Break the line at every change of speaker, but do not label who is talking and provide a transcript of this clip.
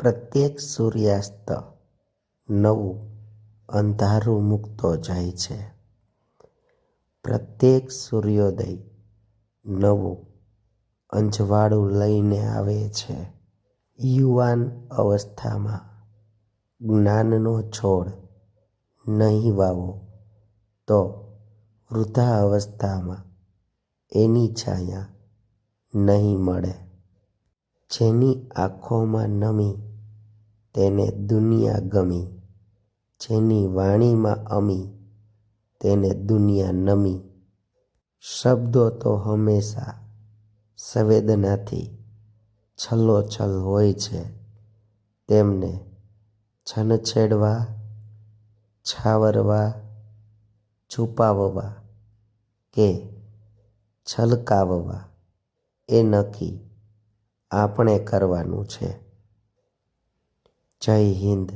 પ્રત્યેક સૂર્યાસ્ત નવું અંધારું મૂકતો જાય છે. પ્રત્યેક સૂર્યોદય નવું અંજવાળું લઈને આવે છે. યુવાન અવસ્થામાં જ્ઞાનનો છોડ નહીં વાવો તો વૃદ્ધા અવસ્થામાં એની છાયા નહીં મળે. જેની આંખોમાં નમી તેને દુનિયા ગમી, જેની વાણીમાં અમી, તેને દુનિયા નમી. શબ્દો તો હંમેશા સંવેદનાથી છલોછલ હોય છે. તેમને છનછેડવા છાવરવા, છુપાવવા કે છલકાવવા એ નક્કી આપણે કરવાનું છે. જય હિન્દ.